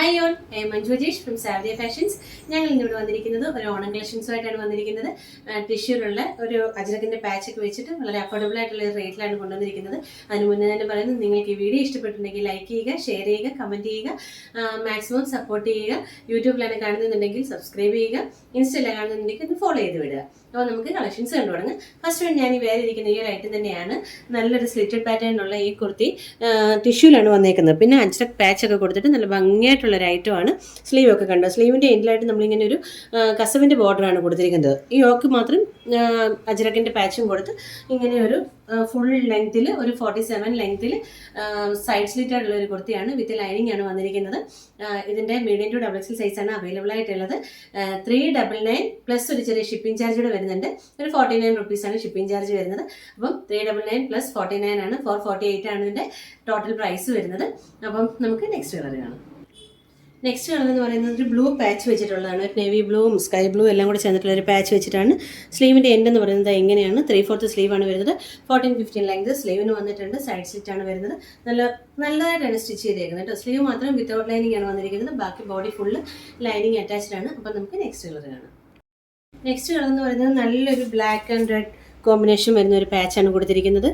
Hi on I Manju Jeesh from Saviya fashions ഞങ്ങൾ ഇന്നിവിടെ വന്നിരിക്കുന്നത് ഒരു ഓണം കളക്ഷൻസുമായിട്ടാണ് വന്നിരിക്കുന്നത്. ടിഷ്യൂലുള്ള ഒരു അജരക്കിന്റെ പാച്ചൊക്കെ വെച്ചിട്ട് വളരെ അഫോർഡബിൾ ആയിട്ടുള്ള റേറ്റിലാണ് കൊണ്ടുവന്നിരിക്കുന്നത്. അതിന് മുന്നേ തന്നെ പറയുന്നത് നിങ്ങൾക്ക് ഈ വീഡിയോ ഇഷ്ടപ്പെട്ടിട്ടുണ്ടെങ്കിൽ ലൈക്ക് ചെയ്യുക ഷെയർ ചെയ്യുക കമന്റ് ചെയ്യുക മാക്സിമം സപ്പോർട്ട് ചെയ്യുക. യൂട്യൂബിലാണ് കാണുന്നുണ്ടെങ്കിൽ സബ്സ്ക്രൈബ് ചെയ്യുക. ഇൻസ്റ്റയിലാണ് കാണുന്നുണ്ടെങ്കിൽ ഒന്ന് ഫോളോ ചെയ്ത് വിടുക. അപ്പോൾ നമുക്ക് കളക്ഷൻസ് കണ്ടു ഫസ്റ്റ് വൺ ഞാൻ ഈ വേറെ ഇരിക്കുന്ന ഈ ഒരു ഐറ്റം തന്നെയാണ്. നല്ലൊരു സ്ലിറ്റഡ് പാറ്റേണിലുള്ള ഈ കുർത്തി ടിഷ്യൂലാണ് വന്നേക്കുന്നത്. പിന്നെ അജ്രക് പാച്ച് ഒക്കെ കൊടുത്തിട്ട് നല്ല ഭംഗിയായിട്ടുള്ള ഒരു ഐറ്റമാണ് സ്ലീവ് ഒക്കെ കണ്ടോ? സ്ലീവിന്റെ എൻഡിലായിട്ട് നമ്മളിങ്ങനെ ഒരു കസവിന്റെ ബോർഡറാണ് കൊടുത്തിരിക്കുന്നത്. ഈ യോക്ക് മാത്രം അജിറക്കിന്റെ പാച്ചും കൊടുത്ത് ഇങ്ങനെ ഒരു ഫുൾ ലെങ്ത്തിൽ ഒരു ഫോർട്ടി സെവൻ ലെങ്ത്തിൽ സൈഡ് സ്ലിറ്റ് ആയിട്ടുള്ള ഒരു കുർത്തിയാണ് വിത്ത് ലൈനിങ് ആണ് വന്നിരിക്കുന്നത്. ഇതിന്റെ മീഡിയം ടു ഡബിൾ എക്സൽ സൈസാണ് അവൈലബിൾ ആയിട്ടുള്ളത്. ത്രീ ഡബിൾ നയൻ പ്ലസ് ഒരു ചെറിയ ഷിപ്പിംഗ് ചാർജ് കൂടെ വരുന്നുണ്ട്. ഒരു ഫോർട്ടി നയൻ റുപ്പീസാണ് ഷിപ്പിംഗ് ചാർജ് വരുന്നത്. അപ്പം three double nine plus forty nine ആണ് ഫോർ ഫോർട്ടി എയ്റ്റ് ആണ് ഇതിന്റെ ടോട്ടൽ പ്രൈസ് വരുന്നത്. അപ്പം നമുക്ക് നെക്സ്റ്റ് കളർ കാണാം. നെക്സ്റ്റ് എന്ന് പറയുന്നത് ഒരു ബ്ലൂ പാച്ച് വെച്ചിട്ടുള്ളതാണ്. ഒരു നേവി ബ്ലൂവും സ്കൈ ബ്ലൂ എല്ലാം കൂടി ചേർന്നിട്ടുള്ള ഒരു പാച്ച് വെച്ചിട്ടാണ്. സ്ലീവിന്റെ എൻഡ് എന്ന് പറയുന്നത് എങ്ങനെയാണ് ത്രീ ഫോർത്ത് സ്ലീവാണ് വരുന്നത്. ഫോർട്ടീൻ ഫിഫ്റ്റീൻ ലെങ്ത് സ്ലീവിന് വന്നിട്ടുണ്ട്. സൈഡ് സ്ലിറ്റ് ആണ് വരുന്നത്. നല്ല നല്ലതായിട്ടാണ് സ്റ്റിച്ച് ചെയ്തേക്കുന്നത് കേട്ടോ. സ്ലീവ് മാത്രം വിത്തൗട്ട് ലൈനിങ് ആണ് വന്നിരിക്കുന്നത്. ബാക്കി ബോഡി ഫുള്ള് ലൈനിങ് അറ്റാച്ച്ഡ് ആണ്. അപ്പം നമുക്ക് നെക്സ്റ്റ് കളർ കാണാം. നെക്സ്റ്റ് കളർ എന്ന് പറയുന്നത് നല്ലൊരു ബ്ലാക്ക് ആൻഡ് റെഡ് കോമ്പിനേഷൻ വരുന്ന ഒരു പാച്ചാണ് കൊടുത്തിരിക്കുന്നത്.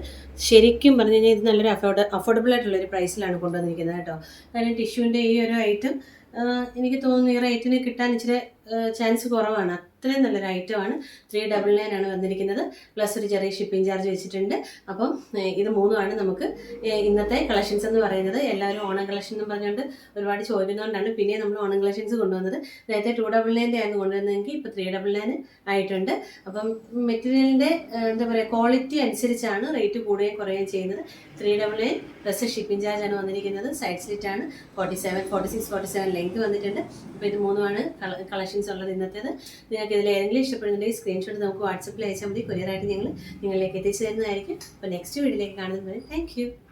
ശരിക്കും പറഞ്ഞു കഴിഞ്ഞാൽ ഇത് നല്ലൊരു അഫോർഡ് അഫോർഡബിൾ ആയിട്ടുള്ള ഒരു പ്രൈസിലാണ് കൊണ്ടുവന്നിരിക്കുന്നത് കേട്ടോ. കാരണം ടിഷ്യൂവിന്റെ ഈ ഒരു ഐറ്റം എനിക്ക് തോന്നുന്നു ഈ റേറ്റിന് കിട്ടാൻ ഇച്ചിരി ചാൻസ് കുറവാണ്. അത്രയും നല്ലൊരു ഐറ്റമാണ് ത്രീ ഡബിൾ നയൻ ആണ് വന്നിരിക്കുന്നത്. പ്ലസ് ഒരു ചെറിയ ഷിപ്പിംഗ് ചാർജ് വെച്ചിട്ടുണ്ട്. അപ്പം ഇത് മൂന്നുമാണ് നമുക്ക് ഇന്നത്തെ കളക്ഷൻസ് എന്ന് പറയുന്നത്. എല്ലാവരും ഓണം കളക്ഷൻ എന്ന് പറഞ്ഞുകൊണ്ട് ഒരുപാട് ചോദിക്കുന്നതുകൊണ്ടാണ് പിന്നെ നമ്മൾ ഓണം കളക്ഷൻസ് കൊണ്ടുവന്നത്. നേരത്തെ ടു ഡബിൾ നയന്റെ ആയിരുന്നു കൊണ്ടുവന്നതെങ്കിൽ ഇപ്പോൾ ത്രീ ഡബിൾ നയൻ ആയിട്ടുണ്ട്. അപ്പം മെറ്റീരിയലിന്റെ എന്താ പറയുക ക്വാളിറ്റി അനുസരിച്ചാണ് റേറ്റ് കൂടുകയും കുറയുകയും ചെയ്യുന്നത്. Three double nine plus shipping charge ആണ് വന്നിരിക്കുന്നത്. സൈഡ് സ്ലിറ്റ് ആണ്. Forty seven forty six forty seven length വന്നിട്ടുണ്ട്. അപ്പോൾ ഇത് മൂന്നുമാണ് കളക്ഷൻസ് ഉള്ളത് ഇന്നത്തേത്. നിങ്ങൾക്ക് ഇതിൽ ഏതെങ്കിലും ഇഷ്ടപ്പെടുന്നുണ്ടെങ്കിൽ സ്ക്രീൻഷോട്ട് നമുക്ക് വാട്സപ്പിൽ അയച്ചാൽ മതി. കൊറിയറായിട്ട് ഞങ്ങൾ നിങ്ങളിലേക്ക് എത്തിച്ചു തരുന്നതായിരിക്കും അപ്പോൾ നെക്സ്റ്റ് വീഡിയോയിലേക്ക് കാണുന്നത് താങ്ക്